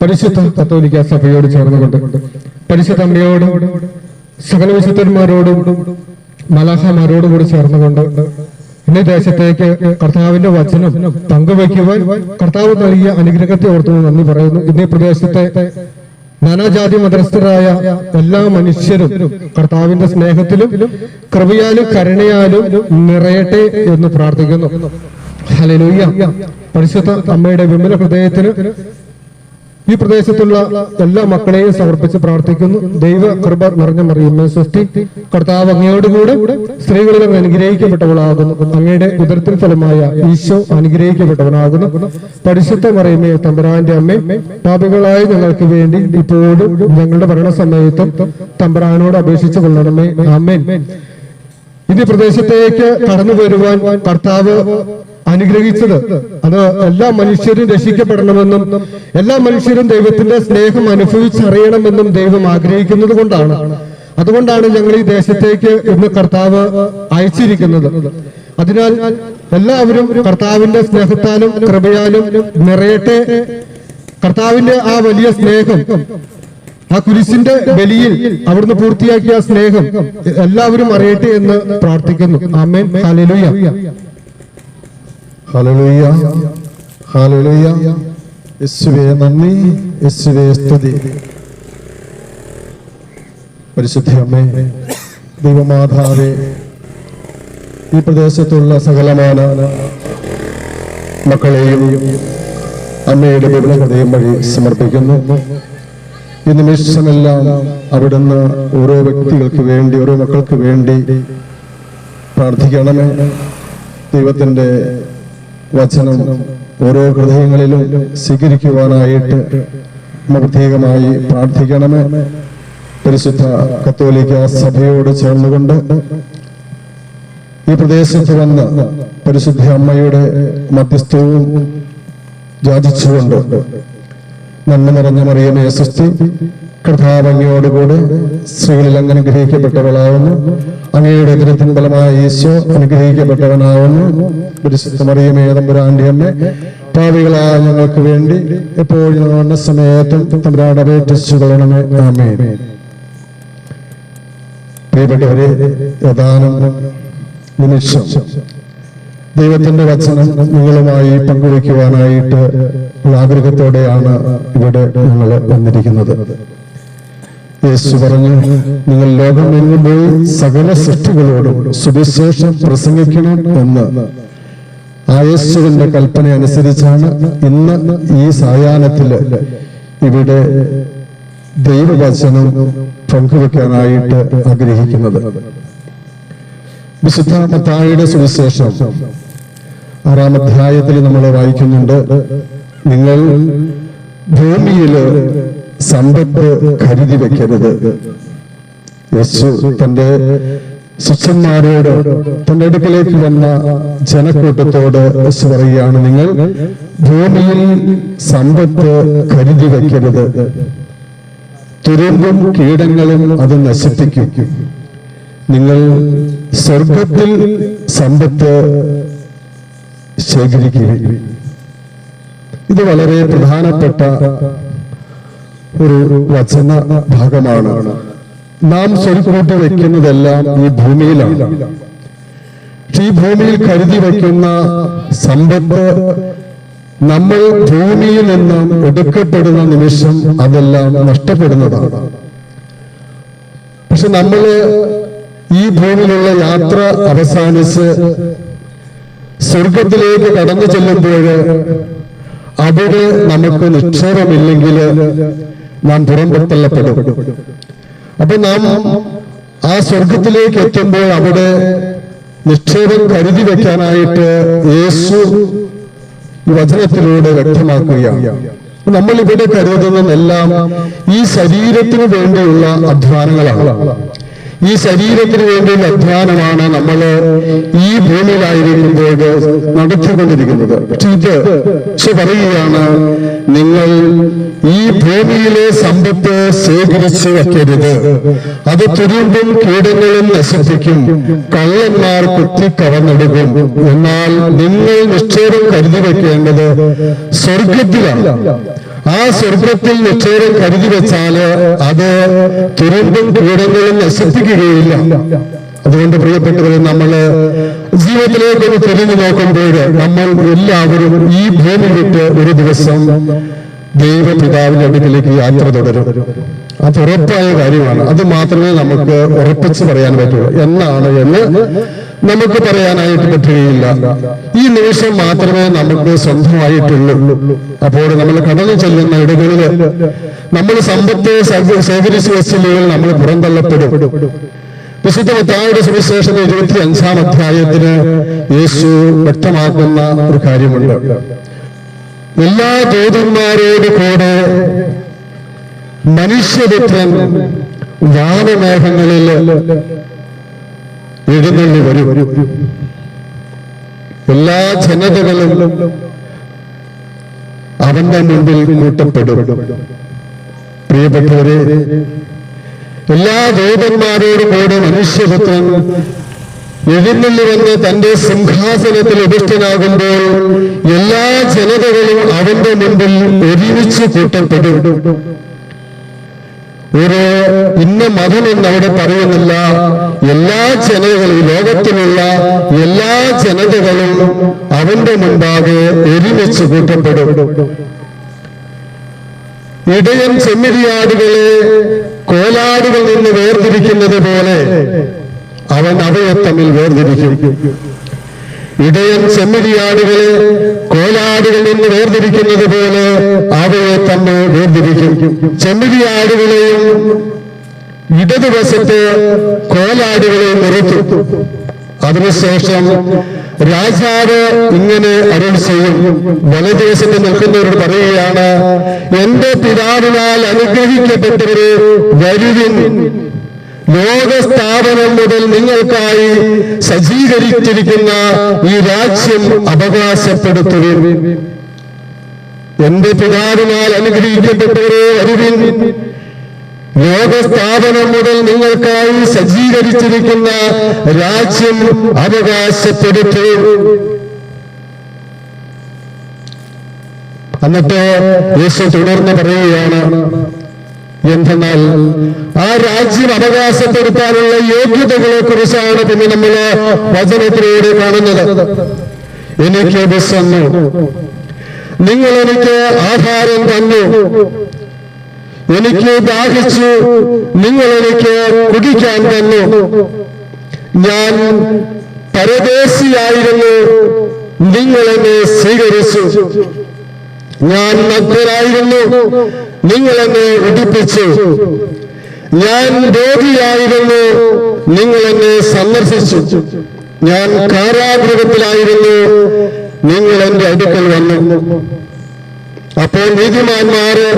പരിശുദ്ധ കത്തോലിക്ക സഭയോട് ചേർന്നുകൊണ്ട് പരിശുദ്ധ അമ്മയോടും സകല വിശുദ്ധന്മാരോടും മലാഹമാരോടും കൂടി ചേർന്നുകൊണ്ട് ഇന്ന് ദേശത്തേക്ക് കർത്താവിന്റെ വചനം പങ്കുവയ്ക്കുവാൻ കർത്താവ് നൽകിയ അനുഗ്രഹത്തെ ഓർത്തു നന്ദി പറയുന്നു. ഇന്നീ പ്രദേശത്തെ നാനാജാതി മതസ്ഥരായ എല്ലാ മനുഷ്യരും കർത്താവിന്റെ സ്നേഹത്തിലും കൃപയാലും കരുണയാലും നിറയട്ടെ എന്ന് പ്രാർത്ഥിക്കുന്നു. ഹലലൂയ്യ പരിശുദ്ധ അമ്മയുടെ വിമല ഹൃദയത്തിന് ഈ പ്രദേശത്തുള്ള എല്ലാ മക്കളെയും സമർപ്പിച്ച് പ്രാർത്ഥിക്കുന്നു. ദൈവ കൃപ നിറഞ്ഞ മറിയുന്ന സൃഷ്ടി. കർത്താവ് അങ്ങയോടുകൂടെ സ്ത്രീകളിൽ അങ്ങ് അനുഗ്രഹിക്കപ്പെട്ടവളാകുന്നു. അങ്ങയുടെ ഉദരത്തിൽ ഫലമായ ഈശോ അനുഗ്രഹിക്കപ്പെട്ടവനാകുന്നു. പരിശുദ്ധ മറിയുമേ തമ്പുരാന്റെ അമ്മ പാപികളായ ഞങ്ങൾക്ക് വേണ്ടി ഇപ്പോഴും ഞങ്ങളുടെ ഭരണസമയത്തും തമ്പുരാനോട് അപേക്ഷിച്ചു കൊള്ളണമേ. ആമേൻ. ഇനി പ്രദേശത്തേക്ക് കടന്നു വരുവാൻ കർത്താവ് അനുഗ്രഹിച്ചത്. അത് എല്ലാ മനുഷ്യരും രക്ഷിക്കപ്പെടണമെന്നും എല്ലാ മനുഷ്യരും ദൈവത്തിന്റെ സ്നേഹം അനുഭവിച്ചറിയണമെന്നും ദൈവം ആഗ്രഹിക്കുന്നത് കൊണ്ടാണ്. അതുകൊണ്ടാണ് ഞങ്ങൾ ഈ ദേശത്തേക്ക് ഇന്ന് കർത്താവ് അയച്ചിരിക്കുന്നത്. അതിനാൽ എല്ലാവരും കർത്താവിന്റെ സ്നേഹത്താലും കൃപയാലും നിറയട്ടെ. കർത്താവിന്റെ ആ വലിയ സ്നേഹം ആ കുരിശിന്റെ ബലിയിൽ അവിടുന്ന് പൂർത്തിയാക്കിയ സ്നേഹം എല്ലാവരും അറിയട്ടെ എന്ന് പ്രാർത്ഥിക്കുന്നു. ആമേൻ. ഹല്ലേലൂയ. ഹല്ലേലൂയ. യേശുവേ പരിശുദ്ധ അമ്മേ ദൈവമാതാവേ ഈ പ്രദേശത്തുള്ള സകലമാന മക്കളെയും അമ്മയുടെ വിപുല വഴി സമർപ്പിക്കുന്നു. ഈ നിമിഷമെല്ലാം അവിടുന്ന് ഓരോ വ്യക്തികൾക്ക് വേണ്ടി ഓരോ മക്കൾക്ക് വേണ്ടി പ്രാർത്ഥിക്കണമേ. ദൈവത്തിന്റെ വചനം ഓരോ ഹൃദയങ്ങളിലും സ്വീകരിക്കുവാനായിട്ട് പ്രത്യേകമായി പ്രാർത്ഥിക്കണമേ. പരിശുദ്ധ കത്തോലിക്ക സഭയോട് ചേർന്നുകൊണ്ട് ഈ പ്രദേശത്ത് വന്ന് പരിശുദ്ധ അമ്മയുടെ മധ്യസ്ഥവും യാചിച്ചുകൊണ്ട് നന്മ നിറഞ്ഞ മറിയമേ സുസ്തി അങ്ങയോടുകൂടെ സ്ത്രീകളിൽ അങ്ങ് അനുഗ്രഹിക്കപ്പെട്ടവളാവുന്നു. അങ്ങയുടെ ഗ്രഹത്തിൻ ഫലമായ ഈശോ അനുഗ്രഹിക്കപ്പെട്ടവനാവുന്നു. പരിശുദ്ധ മറിയമേ തമ്പുരാന്റെ അമ്മ പാവികളായ ഞങ്ങൾക്ക് വേണ്ടി എപ്പോഴും വന്ന സമയത്തും തമ്പുരാട് പ്രിയപ്പെട്ടവരെ ഏതാനും നിമിഷം. ദൈവത്തിന്റെ വചനം നിങ്ങളുമായി പങ്കുവയ്ക്കുവാനായിട്ട് ആഗ്രഹത്തോടെയാണ് ഇവിടെ ഞങ്ങൾ വന്നിരിക്കുന്നത്. യേശു പറഞ്ഞു നിങ്ങൾ ലോകമെങ്ങും പോയി സകല സൃഷ്ടികളോടും സുവിശേഷം പ്രസംഗിക്കണം എന്ന്. ആ യേശുവിന്റെ കൽപ്പന അനുസരിച്ചാണ് ഇന്ന് ഈ സായാഹ്നത്തിൽ ഇവിടെ ദൈവവചനം പങ്കുവെക്കാനായിട്ട് ആഗ്രഹിക്കുന്നത്. വിശുദ്ധ മത്തായിയുടെ സുവിശേഷം ആറാം അധ്യായത്തിൽ നമ്മൾ വായിക്കുന്നുണ്ട് നിങ്ങൾ ഭൂമിയിൽ സമ്പത്ത് കരുതി വെക്കരുത്. യേശു തന്റെ ശിഷ്യന്മാരോട് തന്റെ അടുക്കലേക്ക് വന്ന ജനക്കൂട്ടത്തോട് യേശു പറയുകയാണ് നിങ്ങൾ ഭൂമിയിൽ സമ്പത്ത് കരുതി വെക്കരുത്. തുരുമ്പും കീടങ്ങളും അത് നശിപ്പിക്കും. നിങ്ങൾ സ്വർഗത്തിൽ സമ്പത്ത് ശേഖരിക്കുകയും ഇത് വളരെ പ്രധാനപ്പെട്ട ഒരു വചന ഭാഗമാണ്. നാം സ്വരുക്കൂട്ടി വെക്കുന്നതെല്ലാം ഈ ഭൂമിയിലാണ്. ഈ ഭൂമിയിൽ കരുതി വയ്ക്കുന്ന സമ്പത്ത് നമ്മൾ ഭൂമിയിൽ നിന്നും ഒടുക്കപ്പെടുന്ന നിമിഷം അതെല്ലാം നഷ്ടപ്പെടുന്നതാണ്. പക്ഷെ നമ്മൾ ഈ ഭൂമിയിലുള്ള യാത്ര അവസാനിച്ച് സ്വർഗത്തിലേക്ക് കടന്നു ചെല്ലുമ്പോൾ അവിടെ നമുക്ക് നിക്ഷേപമില്ലെങ്കിൽ നാം പുറംപുറത്തള്ളപ്പെടും അപ്പൊ നാം ആ സ്വർഗത്തിലേക്ക് എത്തുമ്പോൾ അവിടെ നിക്ഷേപം കരുതി വെക്കാനായിട്ട് യേശു ഈ വചനത്തിലൂടെ വ്യക്തമാക്കുകയാണ്. നമ്മൾ ഇവിടെ കരുതുന്നതെല്ലാം ഈ ശരീരത്തിന് വേണ്ടിയുള്ള അധ്വാനങ്ങളാണ്. ഈ ശരീരത്തിന് വേണ്ടിയുള്ള അധ്വാനമാണ് നമ്മൾ ഈ ഭൂമിയിലായിരിക്കുമ്പോൾ നടത്തിക്കൊണ്ടിരിക്കുന്നത്. പക്ഷെ പറയുകയാണ് നിങ്ങൾ ഈ ഭൂമിയിലെ സമ്പത്ത് ശേഖരിച്ച് വയ്ക്കരുത് അത് തുരുമ്പും കീടങ്ങളും നശിപ്പിക്കും. കള്ളന്മാർ കുത്തിക്കവർന്നെടുക്കും. എന്നാൽ നിങ്ങൾ നിക്ഷേപം കരുതി വയ്ക്കേണ്ടത് സ്വർഗത്തിലാണ് ആ സ്വർഗത്തിൽ നിക്ഷേപം കരുതി വെച്ചാൽ അത് തുരന്തും കീടങ്ങളും നശിപ്പിക്കുകയില്ല. അതുകൊണ്ട് പ്രിയപ്പെട്ടവരെ നമ്മൾ ജീവിതത്തിലേക്ക് ഒന്ന് തിരിഞ്ഞു നോക്കുമ്പോൾ നമ്മൾ എല്ലാവരും ഈ ഭൂമി വിട്ട് ഒരു ദിവസം ദൈവപിതാവിന്റെ അടുക്കിലേക്ക് യാത്ര തുടരും. അത് ഉറപ്പായ കാര്യമാണ്. അത് മാത്രമേ നമുക്ക് ഉറപ്പിച്ച് പറയാൻ പറ്റുള്ളൂ എന്നാണ് എന്ന് നമുക്ക് പറയാനായിട്ട് പറ്റുകയില്ല. ഈ നിമിഷം മാത്രമേ നമുക്ക് സ്വന്തമായിട്ടുള്ളൂ. അപ്പോൾ നമ്മൾ കടന്നു ചെല്ലുന്ന ഇടങ്ങളിൽ നമ്മൾ സമ്പത്തെ ശേഖരിച്ചു വെച്ചില്ലെങ്കിൽ നമ്മൾ പുറന്തള്ളപ്പെടും. വിശുദ്ധ മത്തായുടെ സുവിശേഷം ഇരുപത്തി അഞ്ചാം അധ്യായത്തിന് യേശു വ്യക്തമാക്കുന്ന ഒരു കാര്യമുണ്ട്. എല്ലാ ദൂതന്മാരോട് കൂടെ മനുഷ്യപുത്രൻ വാനമേഘങ്ങളിൽ എഴുന്നള്ളി വരും. എല്ലാ ജനതകളും അവന്റെ മുമ്പിൽ കൂട്ടപ്പെടും. പ്രിയപ്പെട്ടവരെ എല്ലാ ദേവന്മാരോടും കൂടെ മനുഷ്യപുത്രൻ എഴുന്നള്ളി വന്ന് തന്റെ സിംഹാസനത്തിൽ അധിഷ്ഠനാകുമ്പോൾ എല്ലാ ജനതകളും അവന്റെ മുമ്പിൽ ഒരുമിച്ച് കൂട്ടപ്പെടും. ഒരു ഇന്ന മതം എന്ന് അവിടെ പറയുന്നില്ല. എല്ലാ ജനതകളും ഈ ലോകത്തിലുള്ള എല്ലാ ജനതകളും അവന്റെ മുമ്പാകെ ഒരുമിച്ച് കൂട്ടപ്പെടും. ഇടയൻ ചെമ്മിരിയാടുകളെ കോലാടുകളിൽ നിന്ന് വേർതിരിക്കുന്നത് പോലെ അവൻ അവയെ തമ്മിൽ വേർതിരിക്കും. ഇടയൻ ചെമ്മരിയാടുകളെ കോലാടുകൾ നിന്ന് വേർതിരിക്കുന്നത് പോലെ അവയെ തന്നെ വേർതിരിക്കും. ചെമ്മരിയാടുകളെയും ഇടതുവശത്ത് കോലാടുകളെയും നിർത്തും അതിനുശേഷം രാജാവ് ഇങ്ങനെ അരുൾ ചെയ്യും. വലതുവശത്ത് നിൽക്കുന്നവരോട് പറയുകയാണ് എന്റെ പിതാവിനാൽ അനുഗ്രഹിക്കപ്പെട്ടവരെ വരുവിൻ. ലോകസ്ഥാപനം മുതൽ നിങ്ങൾക്കായി സജ്ജീകരിച്ചിരിക്കുന്ന ഈ രാജ്യം അവകാശപ്പെടുത്തുവിൻ. എന്റെ പിതാവിനാൽ അനുഗ്രഹിക്കപ്പെട്ടവരെ അറിവിൻ. ലോകസ്ഥാപനം മുതൽ നിങ്ങൾക്കായി സജ്ജീകരിച്ചിരിക്കുന്ന രാജ്യം അവകാശപ്പെടുത്തു. എന്നിട്ട് യേശു തുടർന്ന് പറയുകയാണ് എന്തെന്നാൽ ആ രാജ്യം അവകാശപ്പെടുത്താനുള്ള യോഗ്യതകളെ കുറിച്ചാണ് പിന്നെ നമ്മൾ വചനത്തിലൂടെ കാണുന്നത്. എനിക്ക് വിശന്നു നിങ്ങൾ എനിക്ക് ആഹാരം തന്നു. എനിക്ക് ദാഹിച്ചു. നിങ്ങൾ എനിക്ക് കുടിക്കാൻ തന്നു. ഞാൻ പരദേശിയായിരുന്നു. നിങ്ങൾ എന്നെ സ്വീകരിച്ചു. ഞാൻ നഗ്നനായിരുന്നു നിങ്ങൾ എന്നെ ഉടുപ്പിച്ചു ഞാൻ രോഗിയായിരുന്നു. നിങ്ങൾ എന്നെ സന്ദർശിച്ചു. ഞാൻ കാരാഗ്രഹത്തിലായിരുന്നു. നിങ്ങൾ എന്റെ അടുക്കൽ വന്നു. അപ്പോൾ നീതിമാന്മാര്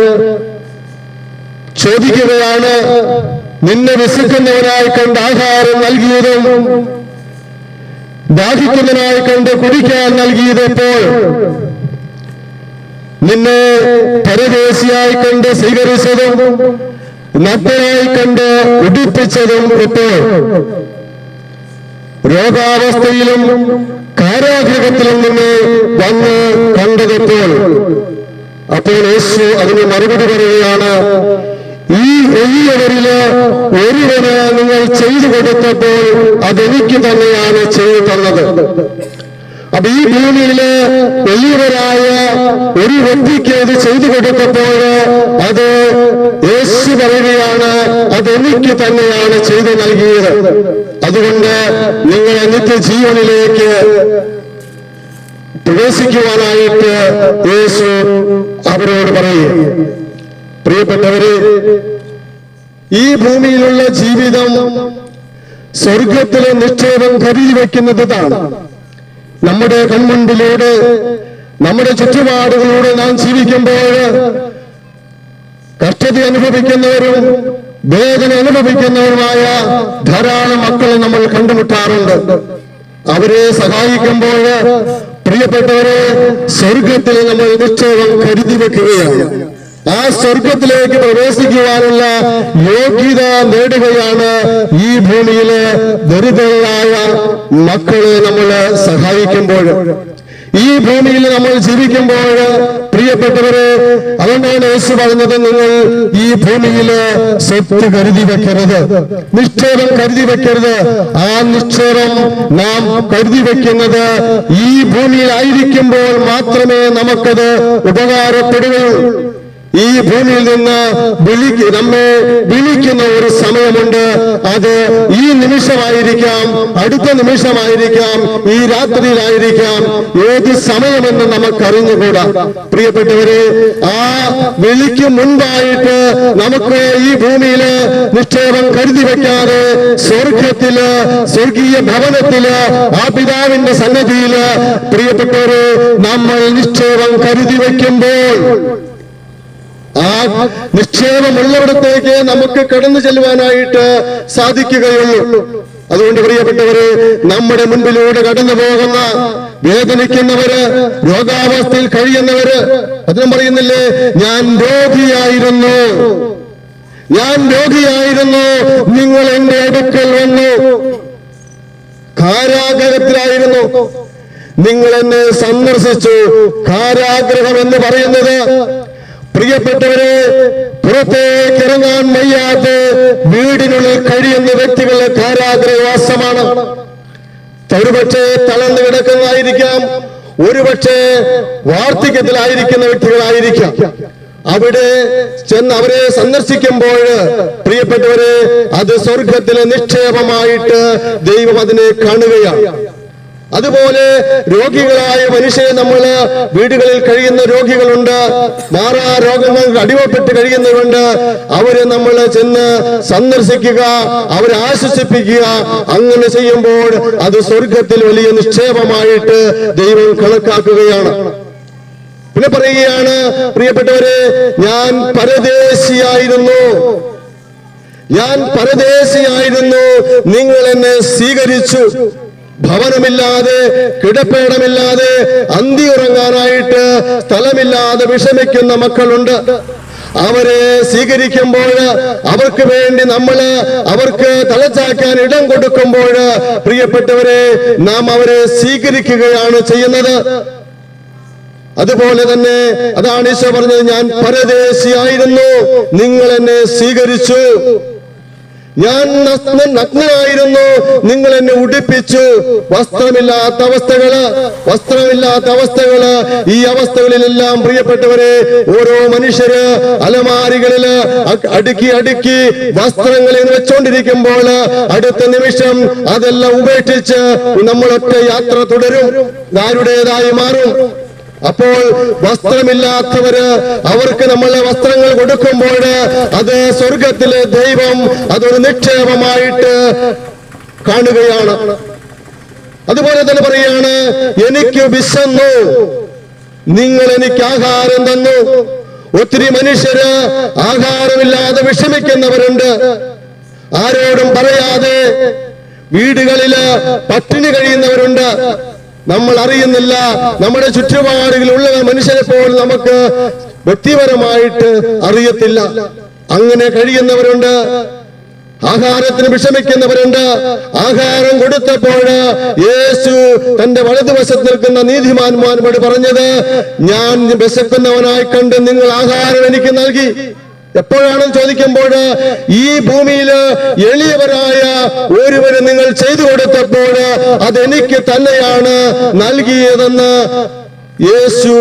ചോദിക്കുകയാണ് നിന്നെ വിശക്കുന്നവനായി കണ്ട് ആഹാരം നൽകിയതും ദാഹിക്കുന്നവനായി കണ്ട് കുടിക്കാൻ നൽകിയത് എപ്പോൾ? നിന്നെ പരദേശിയായി കണ്ട് സ്വീകരിച്ചതും നഗ്നനായി കണ്ട് ഉടിപ്പിച്ചതും ഇപ്പോൾ രോഗാവസ്ഥയിലും കാരാഗ്രഹത്തിലും നിന്ന് വന്ന് കണ്ടതെപ്പോൾ അപ്പോൾ യേശു അതിന് മറുപടി പറയുകയാണ് ഈ എഴുതിയവരിൽ ഒരുവന് നിങ്ങൾ ചെയ്തു കൊടുത്തപ്പോൾ അതെനിക്ക് തന്നെയാണ് ചെയ്തു തന്നത്. അപ്പൊ ഈ ഭൂമിയിൽ വലിയവരായ ഒരു വ്യക്തിക്ക് അത് ചെയ്തു കൊടുത്തപ്പോൾ അത് യേശു പറയുകയാണ് അതെനിക്ക് തന്നെയാണ് ചെയ്തു നൽകിയത്. അതുകൊണ്ട് നിങ്ങൾ നിത്യജീവനിലേക്ക് പ്രവേശിക്കുവാനായിട്ട് യേശു അവരോട് പറയും പ്രിയപ്പെട്ടവരെ ഈ ഭൂമിയിലുള്ള ജീവിതം സ്വർഗത്തിലെ നിക്ഷേപം കരുതി വെക്കുന്നത് ഇതാണ്. നമ്മുടെ കൺമുൻപിലൂടെ നമ്മുടെ ചുറ്റുപാടുകളിലൂടെ നാം ജീവിക്കുമ്പോൾ കഷ്ടത അനുഭവിക്കുന്നവരും വേദന അനുഭവിക്കുന്നവരുമായ ധാരാളം മക്കളെ നമ്മൾ കണ്ടുമുട്ടാറുണ്ട്. അവരെ സഹായിക്കുമ്പോൾ പ്രിയപ്പെട്ടവരെ സ്വർഗത്തിൽ നമ്മൾ നിശ്ചയം കരുതി വെക്കുകയാണ്. ആ സ്വർഗത്തിലേക്ക് പ്രവേശിക്കുവാനുള്ള യോഗ്യത നേടുകയാണ് ഈ ഭൂമിയിലെ ദരിദ്രരായ മക്കളെ നമ്മൾ സഹായിക്കുമ്പോൾ. ഈ ഭൂമിയിൽ നമ്മൾ ജീവിക്കുമ്പോൾ പ്രിയപ്പെട്ടവരെ അതുകൊണ്ടാണ് യേശു പറഞ്ഞത് നിങ്ങൾ ഈ ഭൂമിയിൽ സ്വത്ത് കരുതി വെക്കരുത്. നിക്ഷേപം കരുതി വെക്കരുത്. ആ നിക്ഷേപം നാം കരുതി വെക്കുന്നത് ഈ ഭൂമിയിൽ ആയിരിക്കുമ്പോൾ മാത്രമേ നമുക്കത് ഉപകാരപ്പെടുകയുള്ളൂ. ഈ ഭൂമിയിൽ നിന്ന് നമ്മെ വിളിക്കുന്ന ഒരു സമയമുണ്ട്. അത് ഈ നിമിഷമായിരിക്കാം അടുത്ത നിമിഷമായിരിക്കാം ഈ രാത്രിയിലായിരിക്കാം. ഏത് സമയമെന്ന് നമുക്കറിഞ്ഞുകൂടാ. പ്രിയപ്പെട്ടവരെ ആ വിളിക്കും മുൻപായിട്ട് നമുക്ക് ഈ ഭൂമിയിൽ നിക്ഷേപം കരുതി വെക്കാതെ സ്വർഗത്തിൽ സ്വർഗീയ ഭവനത്തിൽ ആ പിതാവിന്റെ സന്നദ്ധിയിൽ പ്രിയപ്പെട്ടവരെ നമ്മൾ നിക്ഷേപം കരുതി വെക്കുമ്പോൾ ആ നിക്ഷേപമുള്ളിടത്തേക്ക് നമുക്ക് കടന്നു ചെല്ലുവാനായിട്ട് സാധിക്കുകയുള്ളൂ. അതുകൊണ്ട് പ്രിയപ്പെട്ടവരെ നമ്മുടെ മുൻപിലൂടെ കടന്നു പോകുന്ന വേദനിക്കുന്നവര് രോഗാവസ്ഥയിൽ കഴിയുന്നവര് അതിനും പറയുന്നില്ലേ ഞാൻ രോഗിയായിരുന്നു. ഞാൻ രോഗിയായിരുന്നു. നിങ്ങൾ എന്റെ അടുക്കൽ വന്നു. കാരാഗ്രഹത്തിലായിരുന്നു. നിങ്ങൾ എന്നെ സന്ദർശിച്ചു. കാരാഗ്രഹം എന്ന് പറയുന്നത് പ്രിയപ്പെട്ടവരെ പുറത്തേക്ക് ഇറങ്ങാൻ വയ്യാതെ വീടിനുള്ളിൽ കഴിയുന്ന വ്യക്തികളുടെ കാരാഗ്രഹവാസമാണ് ഒരുപക്ഷെ തളർന്നു കിടക്കുന്നതായിരിക്കാം ഒരുപക്ഷെ വാർദ്ധക്യത്തിലായിരിക്കുന്ന വ്യക്തികളായിരിക്കാം. അവിടെ ചെന്ന് അവരെ സന്ദർശിക്കുമ്പോൾ പ്രിയപ്പെട്ടവരെ അത് സ്വർഗത്തിലെ നിക്ഷേപമായിട്ട് ദൈവം അതിനെ കാണുകയാണ്. അതുപോലെ രോഗികളായ മനുഷ്യരെ നമ്മൾ വീടുകളിൽ കഴിയുന്ന രോഗികളുണ്ട്. മാറാ രോഗങ്ങൾക്ക് അടിമപ്പെട്ട് കഴിയുന്നവരുണ്ട്. അവരെ നമ്മൾ ചെന്ന് സന്ദർശിക്കുക അവരെ ആശ്വസിപ്പിക്കുക. അങ്ങനെ ചെയ്യുമ്പോൾ അത് സ്വർഗത്തിൽ വലിയ നിക്ഷേപമായിട്ട് ദൈവം കണക്കാക്കുകയാണ്. പിന്നെ പറയുകയാണ് പ്രിയപ്പെട്ടവരെ ഞാൻ പരദേശിയായിരുന്നു. ഞാൻ പരദേശിയായിരുന്നു. നിങ്ങൾ എന്നെ സ്വീകരിച്ചു. ഭവനമില്ലാതെ കിടപ്പേടമില്ലാതെ അന്തി ഉറങ്ങാനായിട്ട് സ്ഥലമില്ലാതെ വിഷമിക്കുന്ന മക്കളുണ്ട്. അവരെ സ്വീകരിക്കുമ്പോൾ അവർക്ക് വേണ്ടി നമ്മൾ അവർക്ക് തലച്ചാക്കാൻ ഇടം കൊടുക്കുമ്പോൾ പ്രിയപ്പെട്ടവരെ നാം അവരെ സ്വീകരിക്കുകയാണ് ചെയ്യുന്നത്. അതുപോലെ തന്നെ അതാണ് ഈശോ പറഞ്ഞത് ഞാൻ പരദേശിയായിരുന്നു നിങ്ങൾ എന്നെ സ്വീകരിച്ചു. ഞാൻ നഗ്ന- നഗ്നനായിരുന്നു. നിങ്ങൾ എന്നെ ഉടുപ്പിച്ചു. വസ്ത്രമില്ലാത്ത അവസ്ഥകൾ വസ്ത്രമില്ലാത്ത അവസ്ഥകൾ. ഈ അവസ്ഥകളിലെല്ലാം പ്രിയപ്പെട്ടവരെ ഓരോ മനുഷ്യര് അലമാരികളിൽ അടുക്കി അടുക്കി വസ്ത്രങ്ങൾ ഇങ്ങനെ വെച്ചോണ്ടിരിക്കുമ്പോൾ അടുത്ത നിമിഷം അതെല്ലാം ഉപേക്ഷിച്ച് നമ്മളൊക്കെ യാത്ര തുടരും. ആരുടേതായി മാറും. അപ്പോൾ വസ്ത്രമില്ലാത്തവര് അവർക്ക് നമ്മൾ വസ്ത്രങ്ങൾ കൊടുക്കുമ്പോൾ അത് സ്വർഗത്തിലെ ദൈവം അതൊരു നിക്ഷേപമായിട്ട് കാണുകയാണ്. അതുപോലെ തന്നെ പറയാണ് എനിക്ക് വിശന്നു. നിങ്ങൾ എനിക്ക് ആഹാരം തന്നു. ഒത്തിരി മനുഷ്യര് ആഹാരമില്ലാതെ വിഷമിക്കുന്നവരുണ്ട്. ആരോടും പറയാതെ വീടുകളിൽ പട്ടിണി കഴിയുന്നവരുണ്ട്. നമ്മൾ അറിയുന്നില്ല നമ്മുടെ ചുറ്റുപാടുകളിലുള്ള മനുഷ്യരെ പോലും നമുക്ക് വ്യക്തിപരമായിട്ട് അറിയത്തില്ല. അങ്ങനെ കഴിയുന്നവരുണ്ട്. ആഹാരത്തിന് വിഷമിക്കുന്നവരുണ്ട്. ആഹാരം കൊടുത്തപ്പോൾ യേശു തന്റെ വലതുവശത്ത് നിൽക്കുന്ന നീതിമാന്മാരോട് പറഞ്ഞത് ഞാൻ വിശക്കുന്നവനായി കണ്ട് നിങ്ങൾ ആഹാരം എനിക്ക് നൽകി. എപ്പോഴാണെന്ന് ചോദിക്കുമ്പോൾ ഈ ഭൂമിയിൽ എളിയവരായ ഒരുവന് നിങ്ങൾ ചെയ്തു കൊടുത്തപ്പോൾ അതെനിക്ക് തന്നെയാണ് നൽകിയതെന്ന് യേശു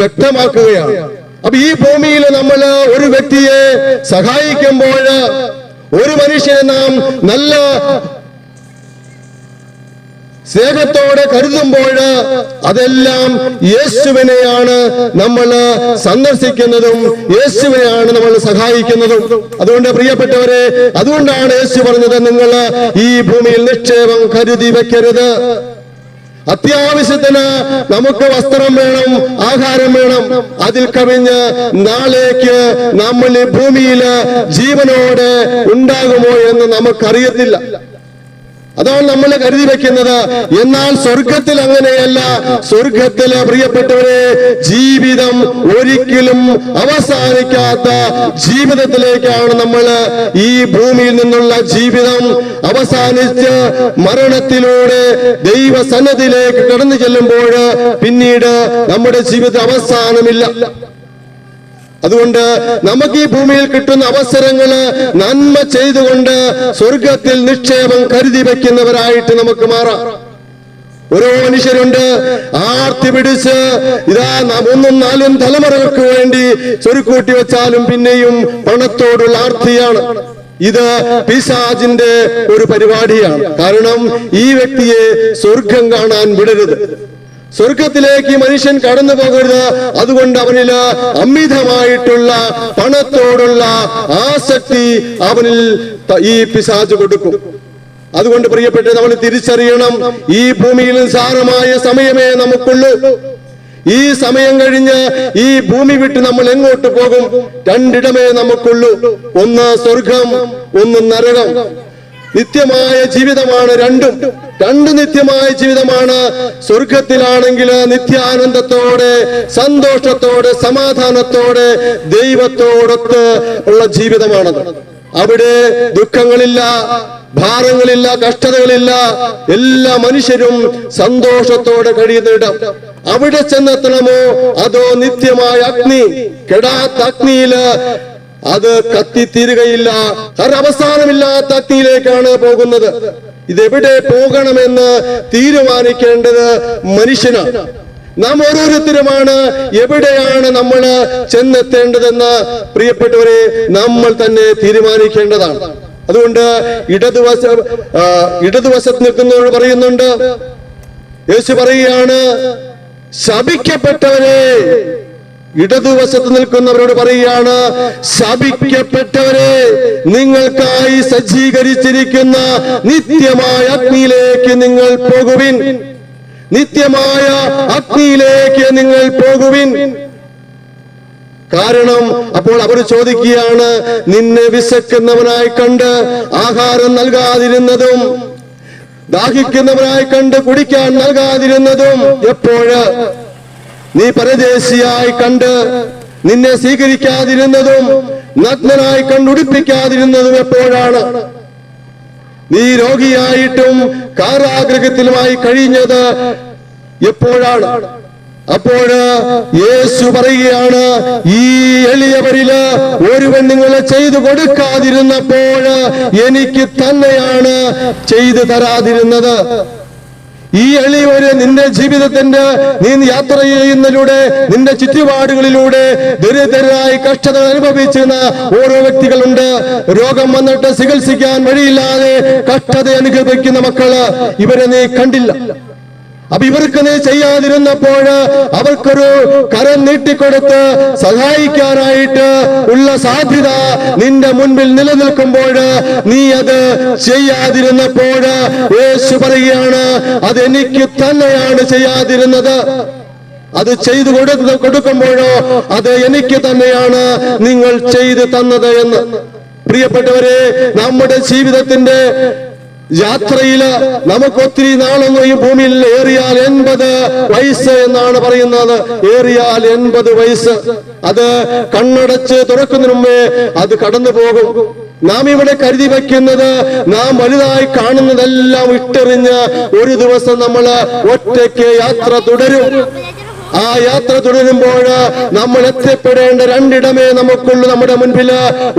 വ്യക്തമാക്കുകയാണ്. അപ്പൊ ഈ ഭൂമിയിൽ നമ്മൾ ഒരു വ്യക്തിയെ സഹായിക്കുമ്പോൾ ഒരു മനുഷ്യനെ നാം നല്ല സ്നേഹത്തോടെ കരുതുമ്പോൾ അതെല്ലാം യേശുവിനെയാണ് നമ്മൾ സന്ദർശിക്കുന്നതും യേശുവിനെയാണ് നമ്മൾ സഹായിക്കുന്നതും. അതുകൊണ്ട് പ്രിയപ്പെട്ടവരെ അതുകൊണ്ടാണ് യേശു പറഞ്ഞത് നിങ്ങൾ ഈ ഭൂമിയിൽ നിക്ഷേപം കരുതി വെക്കരുത്. അത്യാവശ്യത്തിന് നമുക്ക് വസ്ത്രം വേണം ആഹാരം വേണം. അതിൽ കവിഞ്ഞ് നാളേക്ക് നമ്മൾ ഈ ഭൂമിയിൽ ജീവനോടെ ഉണ്ടാകുമോ എന്ന് നമുക്കറിയത്തില്ല. അതാണ് നമ്മൾ കരുതി വെക്കുന്നത്. എന്നാൽ സ്വർഗത്തിൽ അങ്ങനെയല്ല. സ്വർഗത്തിൽ പ്രിയപ്പെട്ടവരെ ജീവിതം ഒരിക്കലും അവസാനിക്കാത്ത ജീവിതത്തിലേക്കാണ് നമ്മൾ ഈ ഭൂമിയിൽ നിന്നുള്ള ജീവിതം അവസാനിച്ച് മരണത്തിലൂടെ ദൈവസന്നദ്ധിയിലേക്ക് കടന്നു ചെല്ലുമ്പോൾ പിന്നീട് നമ്മുടെ ജീവിതം അവസാനമില്ല. അതുകൊണ്ട് നമുക്ക് ഈ ഭൂമിയിൽ കിട്ടുന്ന അവസരങ്ങൾ നന്മ ചെയ്തുകൊണ്ട് സ്വർഗത്തിൽ നിക്ഷേപം കരുതി വെക്കുന്നവരായിട്ട് നമുക്ക് മാറാം. ഓരോ മനുഷ്യരുണ്ട് ആർത്തി പിടിച്ച് ഇതാ ഒന്നും നാലും തലമുറകൾക്ക് വേണ്ടി ചൊരുക്കൂട്ടി വെച്ചാലും പിന്നെയും പണത്തോടുള്ള ആർത്തിയാണ്. ഇത് പിശാജിന്റെ ഒരു പരിപാടിയാണ്. കാരണം ഈ വ്യക്തിയെ സ്വർഗം കാണാൻ വിടരുത്. സ്വർഗത്തിലേക്ക് മനുഷ്യൻ കടന്നു പോകരുത്. അതുകൊണ്ട് അവനിൽ അമിതമായിട്ടുള്ള പണത്തോടുള്ള ആസക്തി അവനിൽ ഈ പിശാജ് കൊടുക്കും. അതുകൊണ്ട് പ്രിയപ്പെട്ട നമ്മൾ തിരിച്ചറിയണം. ഈ ഭൂമിയിൽ സാരമായ സമയമേ നമുക്കുള്ളൂ. ഈ സമയം കഴിഞ്ഞ് ഈ ഭൂമി വിട്ട് നമ്മൾ എങ്ങോട്ട് പോകും? രണ്ടിടമേ നമുക്കുള്ളൂ. ഒന്ന് സ്വർഗം ഒന്ന് നരകം. നിത്യമായ ജീവിതമാണ് രണ്ടും. രണ്ട് നിത്യമായ ജീവിതമാണ്. സ്വർഗത്തിലാണെങ്കിൽ നിത്യാനന്ദത്തോടെ സന്തോഷത്തോടെ സമാധാനത്തോടെ ദൈവത്തോടൊത്ത് ഉള്ള ജീവിതമാണത്. അവിടെ ദുഃഖങ്ങളില്ല ഭാരങ്ങളില്ല കഷ്ടതകളില്ല. എല്ലാ മനുഷ്യരും സന്തോഷത്തോടെ കഴിയുന്ന ഇടം. അവിടെ ചെന്നെത്തണമോ? അതോ നിത്യമായ അഗ്നി കെടാത്ത അഗ്നിയിൽ അത് കത്തിത്തീരുകയില്ല. അവസാനമില്ലാത്ത അഗ്നിയിലേക്കാണ് പോകുന്നത്. ഇതെവിടെ പോകണമെന്ന് തീരുമാനിക്കേണ്ടത് മനുഷ്യനാണ് നാം ഓരോരുത്തരുമാണ്. എവിടെയാണ് നമ്മൾ ചെന്നെത്തേണ്ടതെന്ന് പ്രിയപ്പെട്ടവരെ നമ്മൾ തന്നെ തീരുമാനിക്കേണ്ടതാണ്. അതുകൊണ്ട് ഇടതുവശ ഇടതുവശത്ത് നിൽക്കുന്നവർ പറയുന്നുണ്ട്. യേശു പറയുകയാണ് ശപിക്കപ്പെട്ടവരെ ഇടതുവശത്ത് നിൽക്കുന്നവരോട് പറയുകയാണ് ശപിക്കപ്പെട്ടവരെ നിങ്ങൾക്കായി സജ്ജീകരിച്ചിരിക്കുന്ന നിത്യമായ അഗ്നിയിലേക്ക് നിങ്ങൾ പോകുവിൻ. നിത്യമായ അഗ്നിയിലേക്ക് നിങ്ങൾ പോകുവിൻ. കാരണം അപ്പോൾ അവർ ചോദിക്കുകയാണ് നിന്നെ വിശക്കുന്നവനായി കണ്ട് ആഹാരം നൽകാതിരുന്നതും ദാഹിക്കുന്നവനായി കണ്ട് കുടിക്കാൻ നൽകാതിരുന്നതും എപ്പോഴ്? നീ പരദേശിയായി കണ്ട് നിന്നെ സ്വീകരിക്കാതിരുന്നതും നഗ്നനായി കണ്ടുടിപ്പിക്കാതിരുന്നതും എപ്പോഴാണ്? നീ രോഗിയായിട്ടും കാരാഗ്രഹത്തിലുമായി കഴിഞ്ഞത് എപ്പോഴാണ്? അപ്പോൾ യേശു പറയുകയാണ് ഈ എളിയവരിൽ ഒരുവൻ നിങ്ങളെ ചെയ്തു കൊടുക്കാതിരുന്നപ്പോൾ എനിക്ക് തന്നെയാണ് ചെയ്തു തരാതിരുന്നത്. ഈ എളിയവര് നിന്റെ ജീവിതത്തിന്റെ നീ യാത്ര ചെയ്യുന്നതിലൂടെ നിന്റെ ചുറ്റുപാടുകളിലൂടെ ദരിദ്രരായി കഷ്ടത അനുഭവിച്ചിരുന്ന ഓരോ വ്യക്തികളുണ്ട്. രോഗം വന്നിട്ട് ചികിത്സിക്കാൻ വഴിയില്ലാതെ കഷ്ടത അനുഭവിക്കുന്ന മക്കൾ ഇവരെ നീ കണ്ടില്ല. അപ്പൊ ഇവർക്ക് ചെയ്യാതിരുന്നപ്പോൾ അവർക്കൊരു കരം നീട്ടിക്കൊടുത്ത് സഹായിക്കാനായിട്ട് ഉള്ള സാധ്യത നിന്റെ മുൻപിൽ നിലനിൽക്കുമ്പോൾ നീ അത് ചെയ്യാതിരുന്നപ്പോൾ യേശു പറയുകയാണ് അത് എനിക്ക് തന്നെയാണ് ചെയ്യാതിരുന്നത്. അത് ചെയ്തു കൊടുത്ത് കൊടുക്കുമ്പോഴോ അത് എനിക്ക് തന്നെയാണ് നിങ്ങൾ ചെയ്തു തന്നത് എന്ന്. പ്രിയപ്പെട്ടവരെ നമ്മുടെ ജീവിതത്തിന്റെ യാത്രയിൽ നമുക്ക് ഒത്തിരി നാളൊന്നും ഈ ഭൂമിയിൽ ഏറിയാൽ എൺപത് വയസ്സ് എന്നാണ് പറയുന്നത്. ഏറിയാൽ എൺപത് വയസ്സ്. അത് കണ്ണടച്ച് തുറക്കുന്നതിന് മുമ്പേ അത് കടന്നു പോകും. നാം ഇവിടെ കരുതി വയ്ക്കുന്നത് നാം വലുതായി കാണുന്നതെല്ലാം ഇട്ടെറിഞ്ഞ് ഒരു ദിവസം നമ്മൾ ഒറ്റയ്ക്ക് യാത്ര തുടരും. ആ യാത്ര തുടരുമ്പോൾ നമ്മൾ എത്തിപ്പെടേണ്ട രണ്ടിടമേ നമുക്കുള്ളൂ നമ്മുടെ മുൻപിൽ.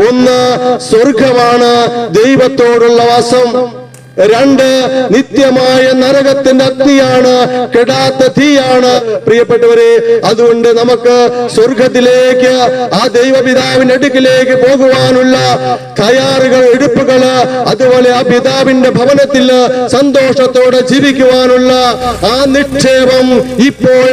ഒന്ന് സ്വർഗമാണ് ദൈവത്തോടുള്ള വാസം. രണ്ട് നിത്യമായ നരകത്തിന്റെ അഗ്നിയാണ് കെടാത്ത തീയാണ്. പ്രിയപ്പെട്ടവരെ അതുകൊണ്ട് നമുക്ക് സ്വർഗത്തിലേക്ക് ആ ദൈവപിതാവിന്റെ അടുക്കിലേക്ക് പോകുവാനുള്ള തയ്യാറുകൾ എടുപ്പുകൾ അതുപോലെ ആ പിതാവിന്റെ ഭവനത്തിൽ സന്തോഷത്തോടെ ജീവിക്കുവാനുള്ള ആ നിക്ഷേപം ഇപ്പോൾ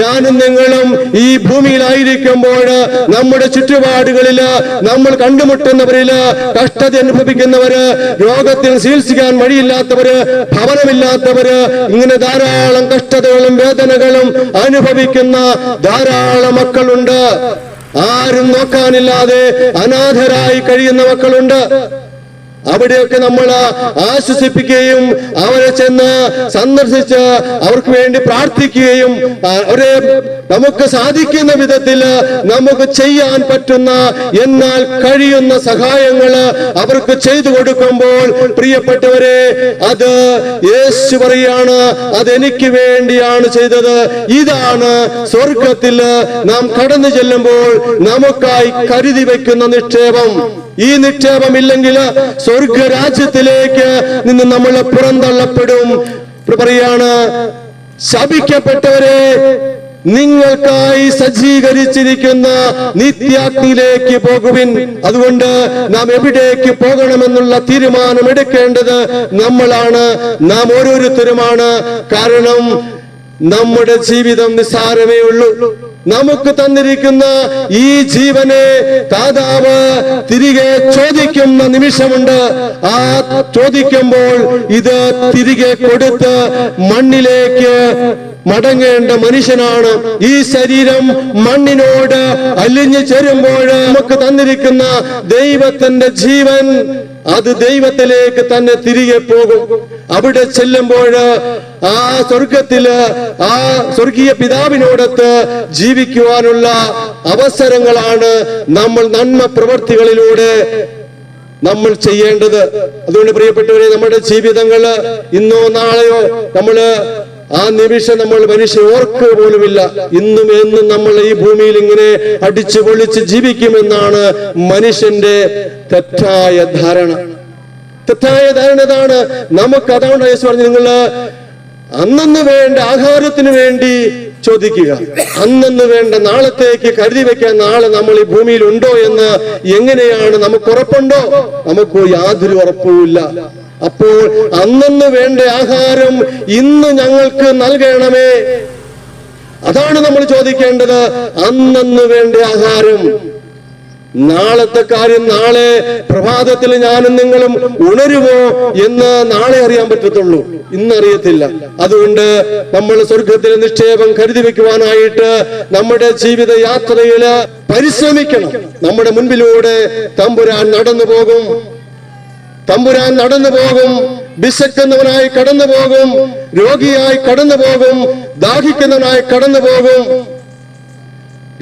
ഞാനും നിങ്ങളും ഈ ഭൂമിയിലായിരിക്കുമ്പോൾ നമ്മുടെ ചുറ്റുപാടുകളിൽ നമ്മൾ കണ്ടുമുട്ടുന്നവരിൽ കഷ്ടത അനുഭവിക്കുന്നവര് രോഗത്തിൽ ചികിത്സിക്കാൻ വഴിയില്ലാത്തവര് ഭവനമില്ലാത്തവര് ഇങ്ങനെ ധാരാളം കഷ്ടതകളും വേദനകളും അനുഭവിക്കുന്ന ധാരാളം മക്കളുണ്ട്. ആരും നോക്കാനില്ലാതെ അനാഥരായി കഴിയുന്ന മക്കളുണ്ട്. അവിടെയൊക്കെ നമ്മൾ ആശ്വസിപ്പിക്കുകയും അവരെ ചെന്ന് സന്ദർശിച്ച് അവർക്ക് വേണ്ടി പ്രാർത്ഥിക്കുകയും അവരെ നമുക്ക് സാധിക്കുന്ന വിധത്തിൽ നമുക്ക് ചെയ്യാൻ പറ്റുന്ന എന്നാൽ കഴിയുന്ന സഹായങ്ങൾ അവർക്ക് ചെയ്തു കൊടുക്കുമ്പോൾ പ്രിയപ്പെട്ടവരെ അത് യേശു പറയാണ് അതെനിക്ക് വേണ്ടിയാണ് ചെയ്തത്. ഇതാണ് സ്വർഗത്തിൽ നാം കടന്നു ചെല്ലുമ്പോൾ നമുക്കായി കരുതി വെക്കുന്ന നിക്ഷേപം. ഈ നിക്ഷേപം ഇല്ലെങ്കിൽ സ്വർഗരാജ്യത്തിലേക്ക് നിന്ന് നമ്മൾ പുറന്തള്ളപ്പെടും. പറയാണ് ശപിക്കപ്പെട്ടവരെ നിങ്ങൾക്കായി സജ്ജീകരിച്ചിരിക്കുന്ന നിത്യാഗ്നിയിലേക്ക് പോകുവിൻ. അതുകൊണ്ട് നാം എവിടേക്ക് പോകണമെന്നുള്ള തീരുമാനം എടുക്കേണ്ടത് നമ്മളാണ്. നാം ഓരോരുത്തരുമാണ്. കാരണം നമ്മുടെ ജീവിതം നിസ്സാരമേ ഉള്ളൂ നമുക്ക് തന്നിരിക്കുന്ന ഈ ജീവനെ താതാവ് തിരികെ ചോദിക്കുന്ന നിമിഷമുണ്ട്. ആ ചോദിക്കുമ്പോൾ ഇത് തിരികെ കൊടുത്ത് മണ്ണിലേക്ക് മടങ്ങേണ്ട മനുഷ്യനാണ്. ഈ ശരീരം മണ്ണിനോട് അലിഞ്ഞു ചേരുമ്പോൾ നമുക്ക് തന്നിരിക്കുന്ന ദൈവത്തിന്റെ ജീവൻ അത് ദൈവത്തിലേക്ക് തന്നെ തിരികെ പോകും. അവിടെ ചെല്ലുമ്പോൾ ആ സ്വർഗത്തിൽ ആ സ്വർഗീയ പിതാവിനോടത്ത് ജീവിക്കുവാനുള്ള അവസരങ്ങളാണ് നമ്മൾ നന്മ പ്രവർത്തികളിലൂടെ നമ്മൾ ചെയ്യേണ്ടത്. അതുകൊണ്ട് പ്രിയപ്പെട്ടവരെ നമ്മുടെ ജീവിതങ്ങൾ ഇന്നോ നാളെയോ നമ്മൾ ആ നിമിഷം നമ്മൾ മനുഷ്യ ഓർക്കുക പോലുമില്ല. ഇന്നും എന്നും നമ്മൾ ഈ ഭൂമിയിൽ ഇങ്ങനെ അടിച്ചു പൊളിച്ച് ജീവിക്കുമെന്നാണ് മനുഷ്യന്റെ തെറ്റായ ധാരണ. തെറ്റായ ധാരണ ഇതാണ് നമുക്ക് അതാണ് യേശു പറഞ്ഞു നിങ്ങൾ അന്നന്ന് വേണ്ട ആഹാരത്തിന് വേണ്ടി ചോദിക്കുക. അന്നന്ന് വേണ്ട നാളത്തേക്ക് കരുതി വെക്കാൻ നാളെ നമ്മൾ ഈ ഭൂമിയിൽ ഉണ്ടോ എന്ന് എങ്ങനെയാണ്? നമുക്ക് ഉറപ്പുണ്ടോ? നമുക്ക് യാതൊരു ഉറപ്പുമില്ല. അപ്പോൾ അന്നു വേണ്ട ആഹാരം ഇന്ന് ഞങ്ങൾക്ക് നൽകണമേ. അതാണ് നമ്മൾ ചോദിക്കേണ്ടത്. അന്നന്ന് വേണ്ട ആഹാരം. നാളത്തെ കാര്യം നാളെ പ്രഭാതത്തിൽ ഞാനും നിങ്ങളും ഉണരുമോ എന്ന് നാളെ അറിയാൻ പറ്റത്തുള്ളൂ. ഇന്നറിയത്തില്ല. അതുകൊണ്ട് നമ്മൾ സ്വർഗത്തിലെ നിക്ഷേപം കരുതി വെക്കുവാനായിട്ട് നമ്മുടെ ജീവിത യാത്രയിൽ പരിശ്രമിക്കണം. നമ്മുടെ മുൻപിലൂടെ തമ്പുരാൻ നടന്നു പോകും തമ്പുരാൻ നടന്നു പോകും വിശക്കുന്നവനായി കടന്നു പോകും രോഗിയായി കടന്നു പോകും ദാഹിക്കുന്നവനായി കടന്നു പോകും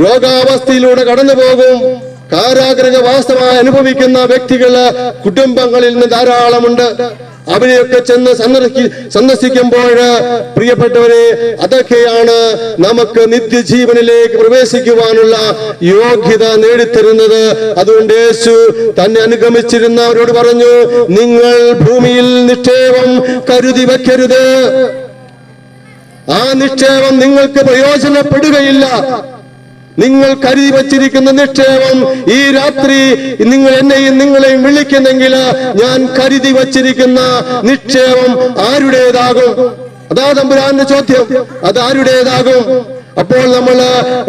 രോഗാവസ്ഥയിലൂടെ കടന്നു പോകും. കാരാഗ്രഹവാസമായി അനുഭവിക്കുന്ന വ്യക്തികൾ കുടുംബങ്ങളിൽ നിന്ന് ധാരാളമുണ്ട്. അവരെയൊക്കെ ചെന്ന് സന്ദർശി സന്ദർശിക്കുമ്പോൾ പ്രിയപ്പെട്ടവരെ അതൊക്കെയാണ് നമുക്ക് നിത്യജീവനിലേക്ക് പ്രവേശിക്കുവാനുള്ള യോഗ്യത നേടിത്തരുന്നത്. അതുകൊണ്ട് യേശു തന്നെ അനുഗമിച്ചിരുന്ന അവരോട് പറഞ്ഞു നിങ്ങൾ ഭൂമിയിൽ നിക്ഷേപം കരുതി വെക്കരുത് ആ നിക്ഷേപം നിങ്ങൾക്ക് പ്രയോജനപ്പെടുകയില്ല. നിങ്ങൾ കരുതി വച്ചിരിക്കുന്ന നിക്ഷേപം ഈ രാത്രി നിങ്ങൾ എന്നെയും നിങ്ങളെയും വിളിക്കുന്നെങ്കിൽ ഞാൻ കരുതി വച്ചിരിക്കുന്ന നിക്ഷേപം ആരുടേതാകും? അതാ തമ്പുരാന്റെ ചോദ്യം. അത് ആരുടേതാകും? അപ്പോൾ നമ്മൾ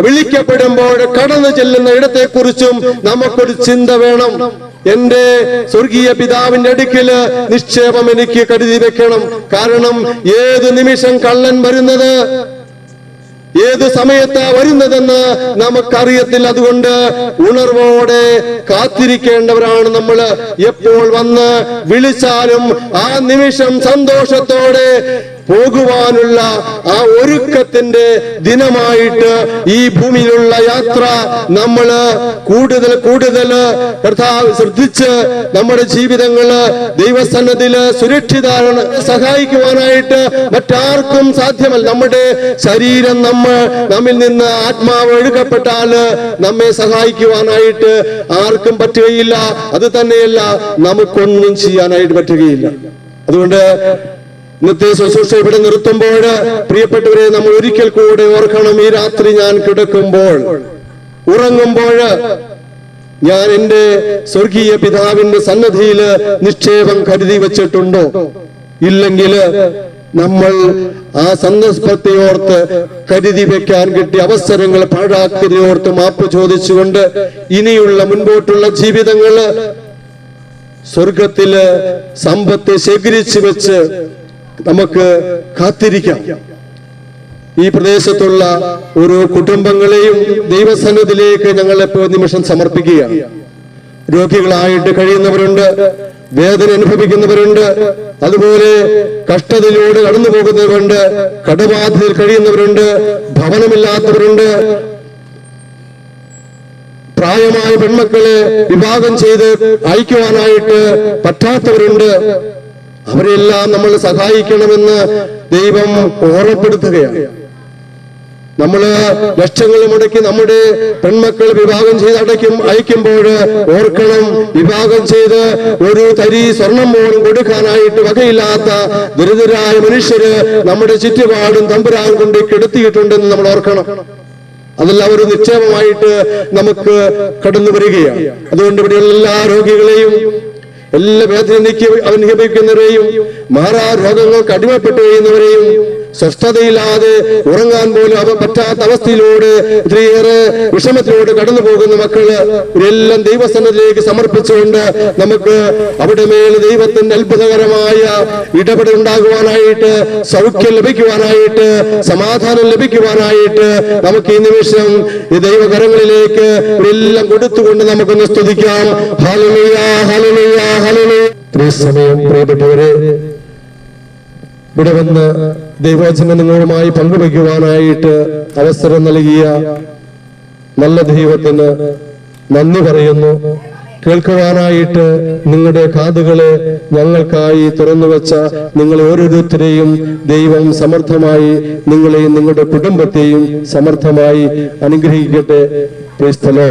വിളിക്കപ്പെടുമ്പോൾ കടന്നു ചെല്ലുന്ന ഇടത്തെ കുറിച്ചും നമുക്കൊരു ചിന്ത വേണം. എന്റെ സ്വർഗീയ പിതാവിന്റെ അടുക്കിൽ നിക്ഷേപം എനിക്ക് കരുതി വെക്കണം. കാരണം ഏത് നിമിഷം കള്ളൻ വരുന്നത്? ഏത് സമയത്താ വരുന്നതെന്ന് നമുക്കറിയത്തില്ല. അതുകൊണ്ട് ഉണർവോടെ കാത്തിരിക്കേണ്ടവരാണ് നമ്മൾ എപ്പോൾ വന്ന് വിളിച്ചാലും ആ നിമിഷം സന്തോഷത്തോടെ പോകുവാനുള്ള ആ ഒരുക്കത്തിന്റെ ദിനമായിട്ട് ഈ ഭൂമിയിലുള്ള യാത്ര നമ്മൾ കൂടുതൽ കൂടുതൽ കർത്താവ് ശ്രദ്ധിച്ച് നമ്മുടെ ജീവിതങ്ങൾ ദൈവസന്നതിൽ സുരക്ഷിത സഹായിക്കുവാനായിട്ട് മറ്റാർക്കും സാധ്യമല്ല. നമ്മുടെ ശരീരം നമ്മൾ നമ്മിൽ നിന്ന് ആത്മാവ് ഒഴുകപ്പെട്ടാൽ നമ്മെ സഹായിക്കുവാനായിട്ട് ആർക്കും പറ്റുകയില്ല. അത് തന്നെയല്ല നമുക്കൊന്നും ചെയ്യാനായിട്ട് പറ്റുകയില്ല. അതുകൊണ്ട് ഇന്നത്തെ ശുശ്രൂഷ ഇവിടെ നിർത്തുമ്പോൾ പ്രിയപ്പെട്ടവരെ നമ്മൾ ഒരിക്കൽ കൂടെ ഓർക്കണം ഈ രാത്രി ഞാൻ കിടക്കുമ്പോൾ. ഉറങ്ങുമ്പോൾ ഞാൻ എന്റെ സ്വർഗീയ പിതാവിന്റെ സന്നദ്ധിയിൽ നിക്ഷേപം കരുതി വെച്ചിട്ടുണ്ടോ? ഇല്ലെങ്കിൽ നമ്മൾ ആ സന്ദർഭത്തെ ഓർത്ത് കരുതി വെക്കാൻ കിട്ടിയ അവസരങ്ങൾ ഓർത്ത് മാപ്പ് ചോദിച്ചുകൊണ്ട് ഇനിയുള്ള മുൻപോട്ടുള്ള ജീവിതങ്ങൾ സ്വർഗത്തിൽ സമ്പത്ത് ശേഖരിച്ചു വെച്ച് നമുക്ക് കാത്തിരിക്കാം. ഈ പ്രദേശത്തുള്ള ഓരോ കുടുംബങ്ങളെയും ദൈവസന്നിധിയിലേക്ക് ഞങ്ങൾ ഇപ്പോൾ നിമിഷം സമർപ്പിക്കുകയാണ്. രോഗികളായിട്ട് കഴിയുന്നവരുണ്ട് വേദന അനുഭവിക്കുന്നവരുണ്ട് അതുപോലെ കഷ്ടതയിലൂടെ കടന്നു പോകുന്നവരുണ്ട് കടബാധയിൽ കഴിയുന്നവരുണ്ട് ഭവനമില്ലാത്തവരുണ്ട്. പ്രായമായ പെൺമക്കളെ വിഭാഗം ചെയ്ത് അയക്കുവാനായിട്ട് പറ്റാത്തവരുണ്ട്. അവരെല്ലാം നമ്മൾ സഹായിക്കണമെന്ന് ദൈവം ഓർമ്മപ്പെടുത്തുകയാണ്. നമ്മൾ ലക്ഷങ്ങൾ മുടക്കി നമ്മുടെ പെൺമക്കൾ വിവാഹം ചെയ്ത് അടയ്ക്കും അയക്കുമ്പോൾ ഓർക്കണം വിവാഹം ചെയ്ത് ഒരു തരി സ്വർണം പോലും കൊടുക്കാനായിട്ട് വകയില്ലാത്ത ദരിദ്രരായ മനുഷ്യര് നമ്മുടെ ചുറ്റുപാടും തമ്പുരാൻ കൊണ്ട് കെടുത്തിയിട്ടുണ്ടെന്ന് നമ്മൾ ഓർക്കണം. അതെല്ലാം ഒരു നിക്ഷേപമായിട്ട് നമുക്ക് കടന്നു വരികയാണ് അതുകൊണ്ട് ഇവിടെയുള്ള എല്ലാ രോഗികളെയും എല്ലാ വേദനയ്ക്ക് അനുഭവിക്കുന്നവരെയും മാറാ രോഗങ്ങൾക്ക് അടിമപ്പെട്ടു കഴിയുന്നവരെയും സ്വസ്ഥതയില്ലാതെ ഉറങ്ങാൻ പോലും അവ പറ്റാത്ത അവസ്ഥയിലൂടെ ഒത്തിരിയേറെ വിഷമത്തിലൂടെ കടന്നു പോകുന്ന മക്കൾ ഇതെല്ലാം ദൈവസന്നതിലേക്ക് സമർപ്പിച്ചുകൊണ്ട് നമുക്ക് അവിടെ മേൽ ദൈവത്തിന്റെ അത്ഭുതകരമായ ഇടപെടൽ ഉണ്ടാകുവാനായിട്ട് സൗഖ്യം ലഭിക്കുവാനായിട്ട് സമാധാനം ലഭിക്കുവാനായിട്ട് നമുക്ക് ഈ നിമിഷം ഈ ദൈവകരങ്ങളിലേക്ക് എല്ലാം കൊടുത്തുകൊണ്ട് നമുക്കൊന്ന് സ്തുതിക്കാം. ഹല്ലേലൂയ ഹല്ലേലൂയ. ഇത്രയും സമയം പ്രിയപ്പെട്ടവരെ ഇവിടെ വന്ന് ദൈവവചനം നിങ്ങളുമായി പങ്കുവയ്ക്കുവാനായിട്ട് അവസരം നൽകിയ നല്ല ദൈവത്തിന് നന്ദി പറയുന്നു. കേൾക്കുവാനായിട്ട് നിങ്ങളുടെ കാതുകളെ ഞങ്ങൾക്കായി തുറന്നു വെച്ച നിങ്ങൾ ഓരോരുത്തരെയും ദൈവം സമർത്ഥമായി നിങ്ങളെയും നിങ്ങളുടെ കുടുംബത്തെയും സമർത്ഥമായി അനുഗ്രഹിക്കട്ടെ. ക്രിസ്തലോ